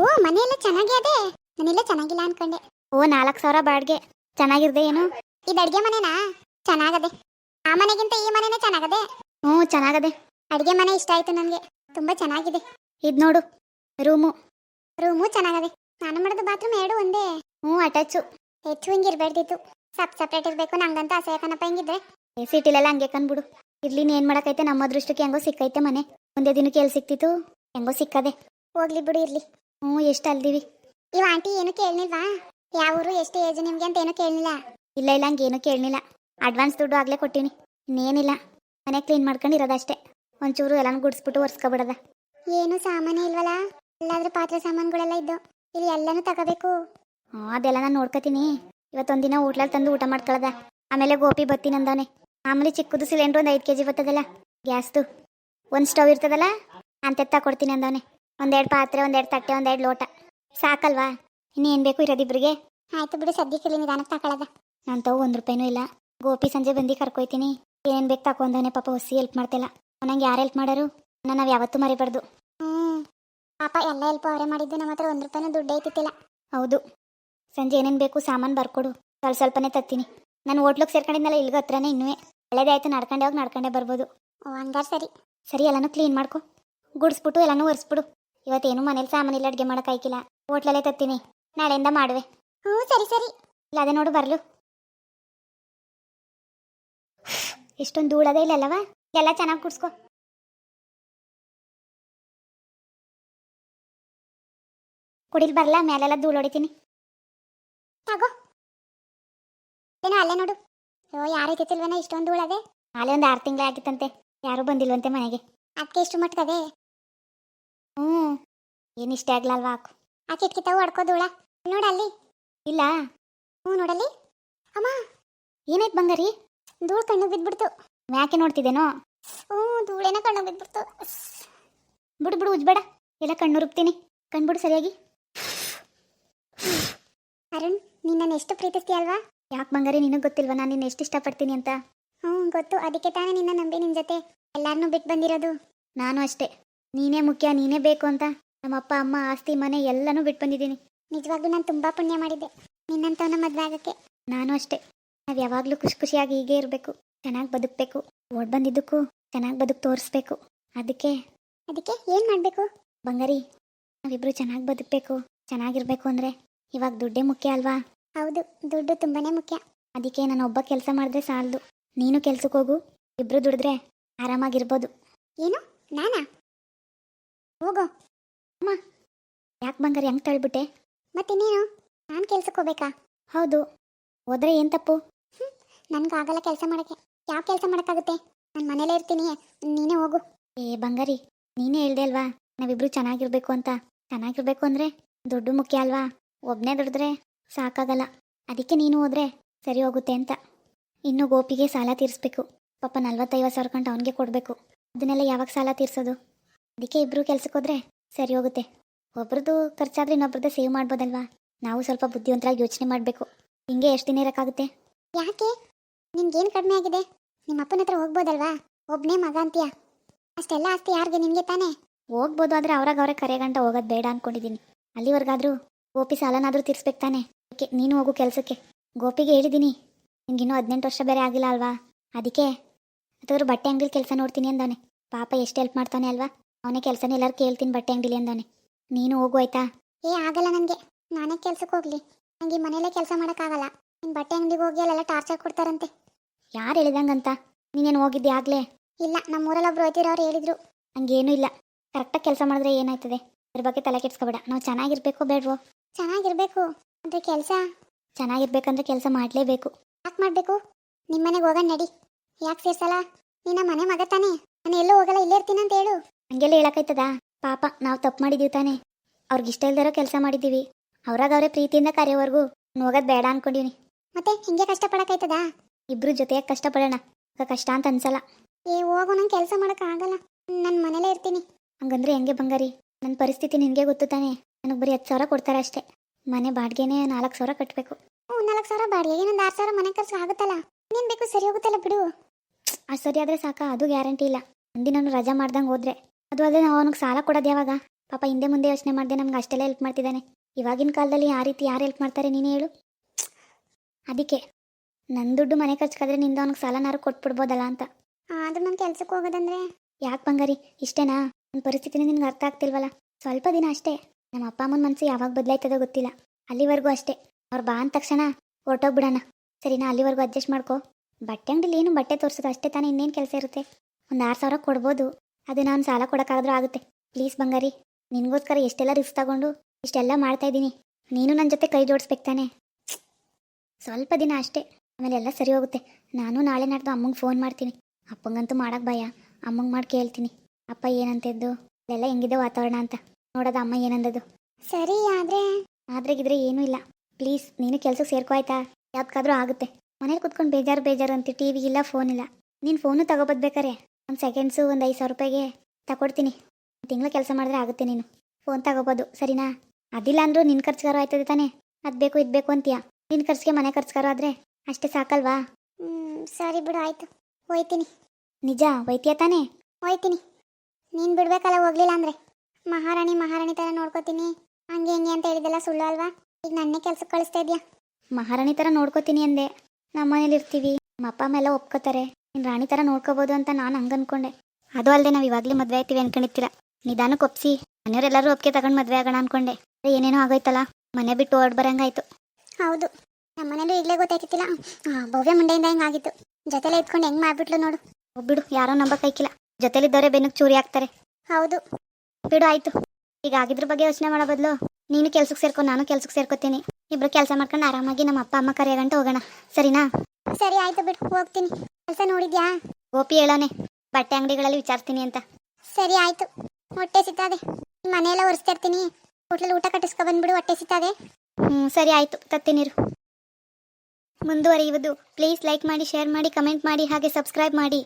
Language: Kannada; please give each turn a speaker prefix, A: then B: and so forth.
A: ಓ ಮನೆಯೆಲ್ಲ ಚೆನ್ನಾಗಿ ಅದೇ ನಾನೆಲ್ಲ ಚೆನ್ನಾಗಿಲ್ಲ ಅನ್ಕೊಂಡೆ.
B: ಓ ನಾಲ್ಕು ಸಾವಿರ ಬಾಡಿಗೆ. ಚೆನ್ನಾಗಿರ್ದೆ ಏನು?
A: ಇದು ಅಡ್ಗೆ ಮನೆನಾ? ಚೆನ್ನಾಗದೆ. ಆ ಮನೆಗಿಂತ ಈ ಮನೆನೇ ಚೆನ್ನಾಗದೆ?
B: ಹ್ಞೂ ಚೆನ್ನಾಗದೆ.
A: ಅಡ್ಗೆ ಮನೆ ಇಷ್ಟ ಆಯ್ತು ನನಗೆ. ತುಂಬಾ ಚೆನ್ನಾಗಿದೆ.
B: ಇದು ನೋಡು ರೂಮು.
A: ರೂಮು ಚೆನ್ನಾಗದೆ. ನಾನು ಮಾಡೋದು ಬಾತ್ರೂಮ್ ಎರಡು ಒಂದೇ.
B: ಹ್ಞೂ ಅಟ್ಯಾಚು.
A: ಹೆಚ್ಚು ಹಿಂಗಿರ್ಬೇಡ್ದಿತ್ತು ಸಪ್ ಸಪ್ರೇಟ್ ಇರಬೇಕು ನಂಗಂತ ಆಸೆ ಯಾಕನಪ್ಪ ಹೆಂಗಿದ್ರೆ?
B: ಎ ಸಿಟಿಲೆಲ್ಲ ಹಂಗೆ ಕಂದ್ಬಿಡು ಇರ್ಲಿ ಏನ್ ಏನು ಮಾಡಕೈತೆ ನಮ್ಮ ದೃಷ್ಟಕ್ಕೆ ಹೆಂಗೋ ಸಿಕ್ಕೈತೆ ಮನೆ. ಒಂದೇ ದಿನಕ್ಕೆ ಎಲ್ಲಿ ಸಿಕ್ತಿತ್ತು? ಹೆಂಗೋ ಸಿಕ್ಕದೆ.
A: ಹೋಗ್ಲಿ ಬಿಡು ಇರ್ಲಿ.
B: ಹ್ಞೂ ಎಷ್ಟು ಅಲ್ದಿವಿ?
A: ಇವ ಆಂಟಿ ಏನು ಕೇಳಲಿಲ್ವಾ ಯಾವ ಊರು ಎಷ್ಟು ಏಜ್ ನಿಮ್ಗೆ ಅಂತ ಏನು ಕೇಳಲಿಲ್ಲ
B: ಇಲ್ಲ ಇಲ್ಲ ಹಂಗೇನು ಕೇಳಲಿಲ್ಲ ಅಡ್ವಾನ್ಸ್ ದುಡ್ಡು ಆಗಲೇ ಕೊಟ್ಟಿನಿ. ಇನ್ನೇನಿಲ್ಲ. ಮನೆ ಕ್ಲೀನ್ ಮಾಡ್ಕೊಂಡು ಇರೋದಷ್ಟೇ ಒಂಚೂರು ಎಲ್ಲಾನು ಗುಡಿಸ್ಬಿಟ್ಟು ಒರೆಸ್ಕೊಬಿಡದ.
A: ಏನು ಸಾಮಾನೇ ಇಲ್ವಲ್ಲ? ಎಲ್ಲಾದ್ರೂ ಪಾತ್ರೆ ಸಾಮಾನುಗಳೆಲ್ಲ ಇದ್ದು ಇಲ್ಲಿ ಎಲ್ಲಾನು ತಗೋಬೇಕು.
B: ಹ್ಞೂ ಅದೆಲ್ಲ ನಾನು ನೋಡ್ಕೊತೀನಿ. ಇವತ್ತೊಂದಿನ ಹೋಟ್ಲಲ್ಲಿ ತಂದು ಊಟ ಮಾಡ್ಕೊಳ್ಳೋದ ಆಮೇಲೆ ಗೋಪಿ ಬತ್ತೀನಿ ಅಂದವನೆ. ಆಮೇಲೆ ಚಿಕ್ಕದು ಸಿಲಿಂಡ್ರ್ ಒಂದು ಐದು ಕೆ ಜಿ ಬರ್ತದಲ್ಲ ಗ್ಯಾಸ್ದು. ಒಂದು ಸ್ಟವ್ ಇರ್ತದಲ್ಲ? ಅಂತೆತ್ತ ಕೊಡ್ತೀನಿ ಅಂದವನೆ. ಒಂದೆರಡು ಪಾತ್ರೆ ಒಂದೆರಡು ತಟ್ಟೆ ಒಂದೆರಡು ಲೋಟ. ಸಾಕಲ್ವಾ? ಇನ್ನೇನು ಬೇಕು ಇರೋದಿಬ್ರಿಗೆ?
A: ಆಯ್ತು ಬಿಡು ಸದ್ಯಕ್ಕೆ ಇಲ್ಲಿ ನಿಧಾನಕ್ಕೆ ತಗೊಳ್ಳೋದ
B: ನಾನು ತಗೋ ಒಂದು ರೂಪಾಯಿನೂ ಇಲ್ಲ. ಗೋಪಿ ಸಂಜೆ ಬಂದು ಕರ್ಕೊಯ್ತೀನಿ. ಏನು ಬೇಕು ತಗೊಂಡವನೇ ಪಾಪ ಹೊಸಿ ಹೆಲ್ಪ್ ಮಾಡ್ತಿಲ್ಲ. ನಂಗೆ ಯಾರು ಹೆಲ್ಪ್ ಮಾಡೋರು? ನಾನು ನಾವು ಯಾವತ್ತೂ ಮರಿಬಾರ್ದು.
A: ಹ್ಞೂ ಪಾಪ ಎಲ್ಲ ಹೆಲ್ಪ್ ಅವರೇ ಮಾಡಿದ್ದು ನಮ್ಮ ಹತ್ರ ಒಂದು ರೂಪಾಯಿನೂ ದುಡ್ಡು ಐತಿತ್ತಿಲ್ಲ
B: ಹೌದು. ಸಂಜೆ ಏನೇನು ಬೇಕು ಸಾಮಾನು ಬರ್ಕೊಡು. ಸ್ವಲ್ಪ ಸ್ವಲ್ಪನೇ ತತ್ತೀನಿ. ನಾನು ಹೋಟ್ಲಿಗೆ ಸೇರ್ಕೊಂಡಿದ್ನಲ್ಲ ಇಲ್ಗ ಹತ್ರನೇ ಇನ್ನೂ ಒಳ್ಳೇದೇ ಆಯಿತು ನಡ್ಕೊಂಡೆ ಹೋಗಿ ನಡ್ಕೊಂಡೇ ಬರ್ಬೋದು.
A: ಓ ಹಂಗಾರೆ ಸರಿ.
B: ಸರಿ ಎಲ್ಲನೂ ಕ್ಲೀನ್ ಮಾಡ್ಕೊ. ಗುಡಿಸ್ಬಿಟ್ಟು ಎಲ್ಲನೂ ಒರೆಸ್ಬಿಡು. ಇವತ್ತೇನು ಮನೇಲಿ ಸಾಮಾನಿಲ್ಲ ಅಡುಗೆ ಮಾಡೋಕ್ಕಾಯ್ಕಿಲ್ಲ ಹೋಟ್ಲಲ್ಲೇ ತತ್ತೀನಿ. ನಾಳೆಯಿಂದ ಮಾಡುವೆ.
A: ಹ್ಞೂ ಸರಿ ಸರಿ.
B: ಇಲ್ಲ ಅದೇ ನೋಡು ಬರಲು. ಎಷ್ಟೊಂದು ಧೂಳದೇ ಇಲ್ಲಲ್ಲವ ಎಲ್ಲ ಚೆನ್ನಾಗಿ ಕುಡ್ಸ್ಕೊ. ಕುಡಿಲ್ ಬರಲ್ಲ ಮೇಲೆಲ್ಲ ಧೂಳು ಹೊಡಿತೀನಿ.
A: ತಗೋ. ಏನೋ ಅಲ್ಲೇ ನೋಡು. ಅಯ್ಯೋ ಯಾರು ಐತಿಲ್ವೇನೋ ಇಷ್ಟೊಂದು ಧೂಳದೆ.
B: ಅಲ್ಲೇ ಒಂದು ಆರು ತಿಂಗಳಾಗಿತ್ತಂತೆ ಯಾರೂ ಬಂದಿಲ್ವಂತೆ ಮನೆಗೆ.
A: ಅದಕ್ಕೆ ಇಷ್ಟು ಮಟ್ಕದೆ?
B: ಹ್ಞೂ ಏನು ಇಷ್ಟ ಆಗ್ಲಲ್ವಾ ಹಾಕು
A: ಆ ಕಿಟ್ಕಿತಾವು ಹೊಡ್ಕೋ ಧೂಳ ನೋಡು ಅಲ್ಲಿ.
B: ಇಲ್ಲ.
A: ಹ್ಞೂ ನೋಡಲ್ಲಿ. ಅಮ್ಮ,
B: ಏನಾಯ್ತು ಬಂಗಾರಿ?
A: ಧೂಳು ಕಣ್ಣು ಬಿದ್ಬಿಡ್ತು.
B: ಯಾಕೆ ನೋಡ್ತಿದ್ದೇನೋ?
A: ಹ್ಞೂ, ಧೂಳೇನ ಕಣ್ಣು ಬಿದ್ಬಿಡ್ತು.
B: ಬಿಡು ಬಿಡು, ಉಜ್ಬೇಡ. ಎಲ್ಲ ಕಣ್ಣು ರುಬ್ತೀನಿ. ಕಣ್ಬಿಡು ಸರಿಯಾಗಿ.
A: ಅರುಣ್ ನಿನ್ನನ್ನು ನನ್ನ ಎಷ್ಟು ಪ್ರೀತಿಸ್ತೀಯ ಅಲ್ವಾ?
B: ಯಾಕೆ ಬಂಗಾರಿ, ನಿನಗೆ ಗೊತ್ತಿಲ್ವಾ ನಾನು ನಿನ್ನ ಎಷ್ಟು ಇಷ್ಟಪಡ್ತೀನಿ ಅಂತ?
A: ಹ್ಞೂ, ಗೊತ್ತು. ಅದಕ್ಕೆ ತಾನೇ ನಿನ್ನ ನಂಬಿ ನಿನ್ನ ಜೊತೆ ಎಲ್ಲಾರನ್ನೂ ಬಿಟ್ಟು ಬಂದಿರೋದು.
B: ನಾನು ಅಷ್ಟೇ. ನೀನೇ ಮುಖ್ಯ ನೀನೇ ಬೇಕು ಅಂತ ನಮ್ಮಪ್ಪ ಅಮ್ಮ ಆಸ್ತಿ ಮನೆ ಎಲ್ಲನೂ ಬಿಟ್ಟು ಬಂದಿದ್ದೀನಿ
A: ನಿಜವಾಗ್ಲೂ ನಾನು ತುಂಬಾ ಪುಣ್ಯ ಮಾಡಿದ್ದೆ. ನಿನ್ನಂತವನ ಮದ್ವೆ ಆಗಕ್ಕೆ.
B: ನಾನು ಅಷ್ಟೇ. ನಾವು ಯಾವಾಗಲೂ ಖುಷಿ ಖುಷಿಯಾಗಿ ಹೀಗೆ ಇರಬೇಕು. ಚೆನ್ನಾಗಿ ಬದುಕಬೇಕು. ಓಡ್ ಬಂದಿದ್ದಕ್ಕೂ ಚೆನ್ನಾಗಿ ಬದುಕು ತೋರಿಸ್ಬೇಕು. ಅದಕ್ಕೆ
A: ಅದಕ್ಕೆ ಏನ್ ಮಾಡ್ಬೇಕು?
B: ಬಂಗಾರಿ ನಾವಿಬ್ರು ಚೆನ್ನಾಗಿ ಬದುಕಬೇಕು. ಚೆನ್ನಾಗಿರ್ಬೇಕು ಅಂದರೆ ಇವಾಗ ದುಡ್ಡೇ ಮುಖ್ಯ ಅಲ್ವಾ?
A: ಹೌದು ದುಡ್ಡು ತುಂಬಾನೇ ಮುಖ್ಯ.
B: ಅದಕ್ಕೆ ನಾನು ಒಬ್ಬ ಕೆಲಸ ಮಾಡಿದ್ರೆ ಸಾಲದು. ನೀನು ಕೆಲ್ಸಕ್ಕೆ ಹೋಗು ಇಬ್ರು ದುಡಿದ್ರೆ ಆರಾಮಾಗಿರ್ಬೋದು.
A: ಏನು? ನಾನಾ? ಹೋಗೋ.
B: ಯಾಕೆ ಬಂಗಾರಿ ಹೆಂಗೆ ತಳ್ಬಿಟ್ಟೆ?
A: ನೀನು? ನಾನು ಕೆಲ್ಸಕ್ಕೆ ಹೋಗ್ಬೇಕಾ?
B: ಹೌದು. ಹೋದ್ರೆ ಏನು ತಪ್ಪು?
A: ನನಗಾಗಲ್ಲ ಕೆಲಸ ಮಾಡೋಕ್ಕೆ. ಯಾವ ಕೆಲಸ ಮಾಡೋಕ್ಕಾಗುತ್ತೆ? ನಾನು ಮನೇಲೇ ಇರ್ತೀನಿ. ನೀನೇ ಹೋಗು.
B: ಏ ಬಂಗಾರಿ ನೀನೇ ಹೇಳ್ದೆ ಅಲ್ವಾ? ನಾವಿಬ್ರು ಚೆನ್ನಾಗಿರ್ಬೇಕು ಅಂತ. ಚೆನ್ನಾಗಿರ್ಬೇಕು ಅಂದರೆ ದುಡ್ಡು ಮುಖ್ಯ ಅಲ್ವಾ? ಒಬ್ಬನೇ ದುಡಿದ್ರೆ ಸಾಕಾಗಲ್ಲ. ಅದಕ್ಕೆ ನೀನು ಹೋದ್ರೆ ಸರಿ ಹೋಗುತ್ತೆ ಅಂತ. ಇನ್ನು ಗೋಪಿಗೆ ಸಾಲ ತೀರಿಸ್ಬೇಕು. ಪಾಪ ನಲ್ವತ್ತೈವತ್ತು ಸಾವಿರ ಕಂಡು ಅವನಿಗೆ ಕೊಡಬೇಕು. ಅದನ್ನೆಲ್ಲ ಯಾವಾಗ ಸಾಲ ತೀರ್ಸೋದು? ಅದಕ್ಕೆ ಇಬ್ರು ಕೆಲ್ಸಕ್ಕೆ ಹೋದ್ರೆ ಸರಿ ಹೋಗುತ್ತೆ. ಒಬ್ರದ್ದು ಖರ್ಚಾದ್ರೆ ಇನ್ನೊಬ್ರದ್ದು ಸೇವ್ ಮಾಡ್ಬೋದಲ್ವಾ? ನಾವು ಸ್ವಲ್ಪ ಬುದ್ಧಿವಂತರಾಗಿ ಯೋಚನೆ ಮಾಡಬೇಕು. ಹಿಂಗೆ ಎಷ್ಟು ದಿನ ಇರೋಕ್ಕಾಗುತ್ತೆ?
A: ಯಾಕೆ? ನಿಮ್ಗೇನು ಕಡಿಮೆ ಆಗಿದೆ? ನಿಮ್ಮ ಅಪ್ಪನ ಹತ್ರ ಹೋಗ್ಬೋದಲ್ವಾ? ಒಬ್ಬನೇ ಮಗ ಅಂತೀಯ? ಅಷ್ಟೆಲ್ಲ ಆಸ್ತಿ ಯಾರಿಗೆ? ನಿಮಗೆ ತಾನೇ?
B: ಹೋಗ್ಬೋದು ಆದರೆ ಅವ್ರಾಗ ಅವರೇ ಕರೆ ಗಂಟ ಹೋಗೋದು ಬೇಡ ಅನ್ಕೊಂಡಿದ್ದೀನಿ ಅಲ್ಲಿವರೆಗಾದ್ರೂ ಗೋಪಿ ಸಾಲನಾದರೂ ತೀರ್ಸ್ಬೇಕು ತಾನೆ? ಓಕೆ ನೀನು ಹೋಗು ಕೆಲಸಕ್ಕೆ. ಗೋಪಿಗೆ ಹೇಳಿದ್ದೀನಿ ನಿನ್ಗಿನ್ನೂ ಹದಿನೆಂಟು ವರ್ಷ ಬೇರೆ ಆಗಿಲ್ಲ ಅಲ್ವಾ? ಅದಕ್ಕೆ ಅಥವಾ ಬಟ್ಟೆ ಅಂಗಡಿ ಕೆಲಸ ನೋಡ್ತೀನಿ ಅಂದಾನೆ. ಪಾಪ ಎಷ್ಟು ಹೆಲ್ಪ್ ಮಾಡ್ತಾನೆ ಅಲ್ವಾ? ಅವನೇ ಕೆಲಸನ ಎಲ್ಲರೂ ಕೇಳ್ತೀನಿ ಬಟ್ಟೆ ಅಂಗಡಿಲಿ ಅಂದಾನೆ. ನೀನು ಹೋಗು ಆಯ್ತಾ?
A: ಏ ಆಗಲ್ಲ ನನಗೆ ನಾನೇ ಕೆಲ್ಸಕ್ಕೆ ಹೋಗ್ಲಿ. ನಂಗೆ ಮನೆಯಲ್ಲೇ ಕೆಲಸ ಮಾಡೋಕ್ಕಾಗಲ್ಲ. ನಿನ್ನ ಬಟ್ಟೆ ಅಂಗಡಿಗೆ ಹೋಗಿ ಅಲ್ಲೆಲ್ಲ ಟಾರ್ಚರ್ ಕೊಡ್ತಾರಂತೆ.
B: ಯಾರು ಹೇಳಿದಂಗಂತ? ನೀನೇನು ಹೋಗಿದ್ದೆ ಆಗ್ಲೇ?
A: ಇಲ್ಲ ನಮ್ಮೂರಲ್ಲಿ ಒಬ್ರು ಅವ್ರು ಹೇಳಿದ್ರು.
B: ಹಂಗೇನೂ ಇಲ್ಲ. ಕರೆಕ್ಟಾಗಿ ಕೆಲಸ ಮಾಡಿದ್ರೆ ಏನಾಯ್ತದೆ? ಅದ್ರ ಬಗ್ಗೆ ತಲೆ ಕೆಡ್ಸ್ಕೊಬೇಡ. ನಾವು ಚೆನ್ನಾಗಿರ್ಬೇಕು ಬೇಡವೋ?
A: ಚೆನ್ನಾಗಿರ್ಬೇಕು. ಅಂದರೆ ಕೆಲಸ?
B: ಚೆನ್ನಾಗಿರ್ಬೇಕಂದ್ರೆ ಕೆಲಸ ಮಾಡಲೇಬೇಕು.
A: ಯಾಕೆ ಮಾಡಬೇಕು? ನಿಮ್ಮ ಮನೆಗೆ ಹೋಗೋಣ ನಡಿ. ಯಾಕೆ ಸೇರ್ಸಲ್ಲ? ನಿನ್ನ ಮನೆ ಮಗ ತಾನೇ. ನಾನು ಎಲ್ಲೂ ಹೋಗಲ್ಲ ಇಲ್ಲೇ ಇರ್ತೀನಿ ಅಂತ ಹೇಳು.
B: ಹಂಗೆಲ್ಲ ಹೇಳಕ್ಕಾಯ್ತದ? ಪಾಪ ನಾವು ತಪ್ಪು ಮಾಡಿದೀವಿ ತಾನೆ. ಅವ್ರಿಗೆ ಇಷ್ಟ ಇಲ್ದಿರೋ ಕೆಲಸ ಮಾಡಿದ್ದೀವಿ ಅವ್ರಾಗ ಅವರೇ ಪ್ರೀತಿಯಿಂದ ಕರೆಯೋವರೆಗೂ ಹೋಗೋದು ಬೇಡ ಅನ್ಕೊಂಡಿವ್ನಿ.
A: ಮತ್ತೆ ಹಿಂಗೆ ಕಷ್ಟಪಡಕ್ಕಾಯ್ತದಾ?
B: ಇಬ್ರು ಜೊತೆಯಾಗಿ ಕಷ್ಟಪಡೋಣ. ಪಡೋಣ ಕಷ್ಟ ಅಂತ ಅನ್ಸಲ್ಲ.
A: ಏ ಹೋಗು ನಂಗೆ ಕೆಲಸ ಆಗಲ್ಲ. ನನ್ನ ಮನೇಲೇ ಇರ್ತೀನಿ.
B: ಹಂಗಂದ್ರೆ ಹೆಂಗೆ ಬಂಗಾರಿ? ನನ್ನ ಪರಿಸ್ಥಿತಿ ನಿನಗೆ ಗೊತ್ತು ತಾನೆ. ನನಗೆ ಬರೀ ಹತ್ತು ಸಾವಿರ ಕೊಡ್ತಾರೆ ಅಷ್ಟೇ. ಮನೆ ಬಾಡಿಗೆನೇ ನಾಲ್ಕು ಸಾವಿರ ಕಟ್ಟಬೇಕು
A: ಹ್ಞೂ ನಾಲ್ಕು ಸಾವಿರ ಬಾಡಿಗೆ ಇನ್ನೊಂದು ಆರು ಸಾವಿರ ಮನೆ ಖರ್ಚು ಆಗುತ್ತಲ್ಲ? ನೀನು ಬೇಕು ಸರಿ ಹೋಗುತ್ತಲ್ಲ ಬಿಡು.
B: ಅದು ಸರಿ ಆದರೆ ಸಾಕ ಅದು ಗ್ಯಾರಂಟಿ ಇಲ್ಲ. ಮುಂದಿನ ರಜಾ ಮಾಡ್ದಂಗೆ ಹೋದ್ರೆ. ಅದು ಅಲ್ಲದೆ ನಾವು ಅವನಿಗೆ ಸಾಲ ಕೊಡೋದು ಯಾವಾಗ? ಪಾಪ ಹಿಂದೆ ಮುಂದೆ ಯೋಚನೆ ಮಾಡಿದೆ ನಮ್ಗೆ ಅಷ್ಟೆಲ್ಲ ಹೆಲ್ಪ್ ಮಾಡ್ತಿದ್ದಾನೆ. ಇವಾಗಿನ ಕಾಲದಲ್ಲಿ ಆ ರೀತಿ ಯಾರು ಹೆಲ್ಪ್ ಮಾಡ್ತಾರೆ ನೀನೇ ಹೇಳು. ಅದಕ್ಕೆ ನನ್ನ ದುಡ್ಡು ಮನೆ ಖರ್ಚಾದ್ರೆ ನಿಂದ ಅವ್ನಿಗೆ ಸಾಲನಾರು ಕೊಟ್ಬಿಡ್ಬೋದಲ್ಲ ಅಂತ.
A: ಆದ್ರೆ ನಾನು ಕೆಲ್ಸಕ್ಕೆ ಹೋಗೋದಂದ್ರೆ?
B: ಯಾಕೆ ಬಂಗಾರಿ? ಇಷ್ಟೇನಾ? ನನ್ನ ಪರಿಸ್ಥಿತಿನ ನಿನ್ಗೆ ಅರ್ಥ ಆಗ್ತಿಲ್ವಲ್ಲ? ಸ್ವಲ್ಪ ದಿನ ಅಷ್ಟೇ. ನಮ್ಮ ಅಪ್ಪ ಅಮ್ಮನ ಮನಸ್ಸು ಯಾವಾಗ ಬದಲಾಯ್ತದೋ ಗೊತ್ತಿಲ್ಲ. ಅಲ್ಲಿವರೆಗೂ ಅಷ್ಟೇ. ಅವ್ರು ಬಾ ಅಂದ ತಕ್ಷಣ ಹೊರಟೋಗ್ಬಿಡೋಣ. ಸರಿನಾ ಅಲ್ಲಿವರೆಗೂ ಅಡ್ಜಸ್ಟ್ ಮಾಡ್ಕೋ. ಬಟ್ಟೆ ಅಂಗಡಿಲಿ ಏನು ಬಟ್ಟೆ ತೋರಿಸೋದು? ಅಷ್ಟೇ ತಾನೇ ಇನ್ನೇನು ಕೆಲಸ ಇರುತ್ತೆ? ಒಂದು ಆರು ಸಾವಿರ ಕೊಡ್ಬೋದು. ಅದು ನಾನು ಸಾಲ ಕೊಡೋಕ್ಕಾದ್ರೂ ಆಗುತ್ತೆ. ಪ್ಲೀಸ್ ಬಂಗಾರಿ ನಿನಗೋಸ್ಕರ ಎಷ್ಟೆಲ್ಲ ರಿಸ್ಕ್ ತಗೊಂಡು ಇಷ್ಟೆಲ್ಲ ಮಾಡ್ತಾ ಇದ್ದೀನಿ. ನೀನು ನನ್ನ ಜೊತೆ ಕೈ ಜೋಡಿಸ್ಬೇಕು ತಾನೆ. ಸ್ವಲ್ಪ ದಿನ ಅಷ್ಟೇ ಆಮೇಲೆ ಎಲ್ಲ ಸರಿ ಹೋಗುತ್ತೆ. ನಾನು ನಾಳೆ ನಾಡ್ದು ಅಮ್ಮಂಗೆ ಫೋನ್ ಮಾಡ್ತೀನಿ. ಅಪ್ಪಂಗಂತೂ ಮಾಡೋಕ್ಕೆ ಭಯ ಅಮ್ಮಂಗೆ ಮಾಡಿ ಕೇಳ್ತೀನಿ. ಅಪ್ಪ ಏನಂತಿದ್ದು? ಅಲ್ಲೆಲ್ಲ ಹೆಂಗಿದೆ ವಾತಾವರಣ ಅಂತ. ನೋಡೋದು ಅಮ್ಮ ಏನಂದದು
A: ಸರಿ ಆದರೆ?
B: ಆದರೆ ಗಿದ್ರೆ ಏನೂ ಇಲ್ಲ. ಪ್ಲೀಸ್ ನೀನು ಕೆಲಸಕ್ಕೆ ಸೇರ್ಕೋ ಆಯ್ತಾ? ಯಾವ್ದಕ್ಕಾದ್ರೂ ಆಗುತ್ತೆ. ಮನೇಲಿ ಕುತ್ಕೊಂಡು ಬೇಜಾರು ಬೇಜಾರು ಅಂತ ಟಿ ಇಲ್ಲ ಫೋನ್ ಇಲ್ಲ. ನೀನು ಫೋನು ತಗೋಬದ್ಬೇಕಾರೆ ಒಂದು ಸೆಕೆಂಡ್ಸು ಒಂದು ಐದು ಸಾವಿರ ರೂಪಾಯಿಗೆ ತಗೊಡ್ತೀನಿ. ತಿಂಗಳ ಕೆಲಸ ಮಾಡಿದ್ರೆ ಆಗುತ್ತೆ ನೀನು. ಫೋನ್ ತಗೋಬೋದು ಸರಿನಾ? ಅದಿಲ್ಲ ಅಂದ್ರೂ ನಿನ್ನ ಖರ್ಚುಗಾರ ಆಯ್ತದೆ ತಾನೇ. ಅದು ಬೇಕು ಇದು ಬೇಕು ಅಂತೀಯ. ನಿನ್ನ ಖರ್ಚಿಗೆ ಮನೆ ಖರ್ಚುಗಾರ ಆದರೆ ಅಷ್ಟೇ ಸಾಕಲ್ವಾ?
A: ಸರಿ ಬಿಡು ಆಯಿತು. ಹೋಯ್ತೀನಿ.
B: ನಿಜ? ಹೋಯ್ತೀಯ ತಾನೇ?
A: ಹೋಯ್ತೀನಿ. ನೀನು ಬಿಡಬೇಕಲ್ಲ ಹೋಗ್ಲಿಲ್ಲ ಅಂದರೆ? ಮಹಾರಾಣಿ ಮಹಾರಾಣಿ ಥರ ನೋಡ್ಕೋತೀನಿ. ಹಂಗೆ ಹಿಂಗೆ ಅಂತ ಹೇಳಿದೆಲ್ಲ ಸುಳ್ಳು ಅಲ್ವಾ? ಈಗ ನನ್ನೇ ಕೆಲ್ಸಕ್ಕೆ ಕಳಿಸ್ತಾ ಇದೆಯಾ?
B: ಮಹಾರಾಣಿ ಥರ ನೋಡ್ಕೋತೀನಿ ಅಂದೆ. ನಮ್ಮ ಮನೇಲಿ ಇರ್ತೀವಿ. ನಮ್ಮ ಅಪ್ಪ ಅಮ್ಮ ಎಲ್ಲ ಒಪ್ಕೋತಾರೆ. ನೀನು ರಾಣಿ ಥರ ನೋಡ್ಕೋಬೋದು ಅಂತ ನಾನು ಹಂಗೆ ಅನ್ಕೊಂಡೆ. ಅದು ಅಲ್ಲದೆ ನಾವು ಇವಾಗಲೇ ಮದುವೆ ಆಯ್ತೀವಿ ಅನ್ಕೊಂಡಿರ್ತೀರ. ನಿಧಾನಕ್ಕೆ ಒಪ್ಸಿ. ಮನೆಯವರೆಲ್ಲರೂ ಒಪ್ಪಿಗೆ ತಗೊಂಡು ಮದುವೆ ಆಗೋಣ ಅನ್ಕೊಂಡೆ. ಏನೇನೋ ಆಗೋಯ್ತಲ್ಲ. ಮನೆ ಬಿಟ್ಟು ಓಡ್ ಬರಂಗಾಯ್ತು.
A: ಹೌದು. ನಮ್ಮ ಮನೇಲೂ ಈಗಲೇ ಗೊತ್ತಾಯ್ತಿಲ್ಲ ಭವ್ಯ ಮುಂಡೆಯಿಂದ ಹೆಂಗೆ ಆಗಿತ್ತು? ಜೊತೆಲೆ ಇದ್ಕೊಂಡು ಹೆಂಗೆ ಮಾಡ್ಬಿಟ್ಲು ನೋಡು.
B: ಬಿಡು ಯಾರೋ ನಂಬಕ್ಕೈಕಿಲ್ಲ ಜೊತೆಲಿದ್ದವರೇ ಬೆನ್ನಕ್ಕೆ ಚೂರಿ ಹಾಕ್ತಾರೆ.
A: ಹೌದು.
B: ಬಿಡು ಆಯ್ತು. ಈಗ ಆಗಿದ್ರ ಬಗ್ಗೆ ಯೋಚನೆ ಮಾಡೋ ಬದಲು ನೀನು ಕೆಲ್ಸಕ್ಕೆ ಸೇರ್ಕೊ ನಾನು ಕೆಲ್ಸಕ್ಕೆ ಸೇರ್ಕೊತೀನಿ. ಇಬ್ರು ಕೆಲಸ ಮಾಡ್ಕೊಂಡು ಆರಾಮಾಗಿ ನಮ್ಮ ಅಪ್ಪ ಅಮ್ಮ ಕರೆಯಗಂಟ ಹೋಗೋಣ. ಸರಿನಾ?
A: ಸರಿ ಆಯ್ತು ಬಿಡು. ಹೋಗ್ತೀನಿ. ಕೆಲಸ ನೋಡಿದ್ಯಾ?
B: ಗೋಪಿ ಹೇಳೋನೆ ಬಟ್ಟೆ ಅಂಗಡಿಗಳಲ್ಲಿ ವಿಚಾರಿಸ್ತೀನಿ ಅಂತ.
A: ಸರಿ ಆಯ್ತು. ಹೊಟ್ಟೆ ಸಿಗ್ತದೆ ಮನೆಯೆಲ್ಲ ಒರೆಸ್ತಾ ಇರ್ತೀನಿ ಹೋಟ್ಲಲ್ಲಿ ಊಟ ಕಟ್ಟಿಸ್ಕೊ ಬಂದ್ಬಿಡು ಹೊಟ್ಟೆ ಸಿಗ್ತದೆ
B: ಹ್ಞೂ ಸರಿ ಆಯಿತು. ತತ್ತಿನಿರು ಮುಂದುವರಿಯುವುದು. ಪ್ಲೀಸ್ ಲೈಕ್ ಮಾಡಿ ಶೇರ್ ಮಾಡಿ ಕಮೆಂಟ್ ಮಾಡಿ ಹಾಗೆ ಸಬ್ಸ್ಕ್ರೈಬ್ ಮಾಡಿ.